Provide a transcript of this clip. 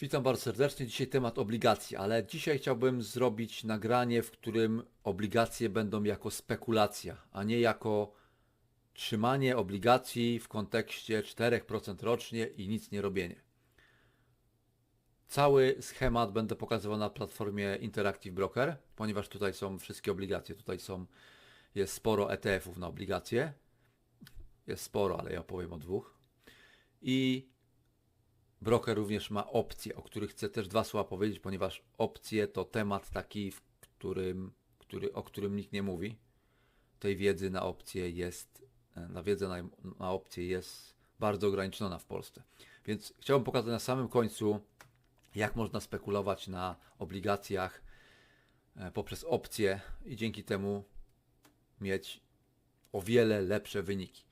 Witam bardzo serdecznie. Dzisiaj temat obligacji, ale dzisiaj chciałbym zrobić nagranie, w którym obligacje będą jako spekulacja, a nie jako trzymanie obligacji w kontekście 4% rocznie i nic nie robienie. Cały schemat będę pokazywał na platformie Interactive Broker, ponieważ tutaj są wszystkie obligacje. Tutaj są, jest sporo ETF-ów na obligacje. Jest sporo, ale ja opowiem o dwóch. I Broker również ma opcje, o których chcę też dwa słowa powiedzieć, ponieważ opcje to temat taki, w którym, który, o którym nikt nie mówi. Tej wiedzy na opcje jest, na wiedzę na, na opcje jest bardzo ograniczona w Polsce. Więc chciałbym pokazać na samym końcu, jak można spekulować na obligacjach e, poprzez opcje i dzięki temu mieć o wiele lepsze wyniki.